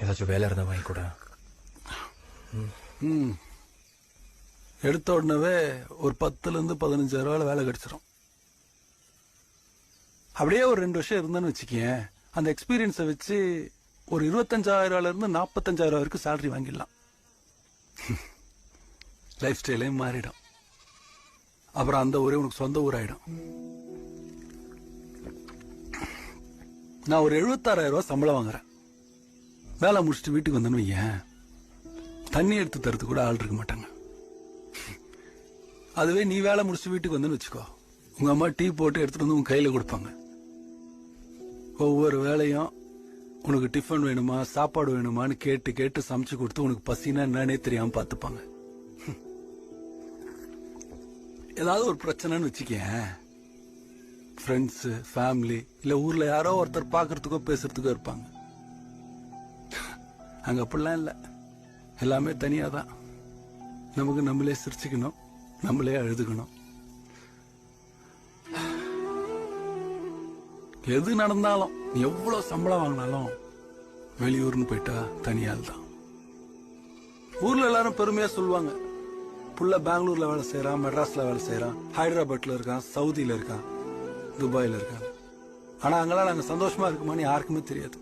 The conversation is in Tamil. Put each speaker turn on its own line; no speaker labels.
ஏதாச்சும் வேலை இருந்தால் வாங்கி கூட.
ம். எடுத்த உடனே ஒரு பத்துலேருந்து பதினஞ்சாயிரரூவாவில் வேலை கிடச்சிரும். அப்படியே ஒரு ரெண்டு வருஷம் இருந்தேன்னு வச்சுக்கேன். அந்த எக்ஸ்பீரியன்ஸை வச்சு ஒரு இருபத்தஞ்சாயிரம் ரூபாயில நாற்பத்தஞ்சாயிரம் வரைக்கும் சேலரி வாங்கிடலாம். லைஃப் ஸ்டைலே மாறிடும். அப்புறம் அந்த ஊரே உனக்கு சொந்த ஊராயிடும். நான் ஒரு எழுபத்தாறாயிரம் ரூபா சம்பளம் வாங்குறேன். வேலை முடிச்சுட்டு வீட்டுக்கு வந்தேன்னு வையேன். தண்ணி எடுத்து தரது கூட ஆள் இருக்க மாட்டாங்க. அதுவே நீ வேலை முடிச்சு வீட்டுக்கு வந்தேன்னு வச்சுக்கோ. உங்க அம்மா டீ போட்டு எடுத்துட்டு வந்து உன் கையில கொடுப்பாங்க. ஒவ்வொரு வேலையும் உனக்கு டிஃபன் வேணுமா சாப்பாடு வேணுமான்னு கேட்டு கேட்டு சமைச்சு கொடுத்து உனக்கு பசினா என்னன்னே தெரியாம பார்த்துப்பாங்க. ஏதாவது ஒரு பிரச்சனைன்னு வச்சுக்கேன். ஃப்ரெண்ட்ஸு ஃபேமிலி இல்லை ஊரில் யாரோ ஒருத்தர் பார்க்கறதுக்கோ பேசுறதுக்கோ இருப்பாங்க. அங்கே அப்படிலாம் இல்லை. எல்லாமே தனியாக தான் நமக்கு நம்மளே சிரிச்சுக்கணும். நம்மளே அழுதுக்கணும். எது நடந்தாலும் எவ்வளோ சம்பளம் வாங்கினாலும் வெளியூர்னு போயிட்டா தனியால் தான் ஊரில் எல்லாரும் பெருமையாக சொல்லுவாங்க. புள்ள பெங்களூரில் வேலை செய்கிறான் மெட்ராஸில் வேலை செய்கிறான் ஹைதராபாத்தில் இருக்கான் சவுதியில் இருக்கான் துபாயில் இருக்கான் ஆனால் அங்கெல்லாம் நாங்கள் சந்தோஷமாக இருக்குமான்னு யாருக்குமே தெரியாது.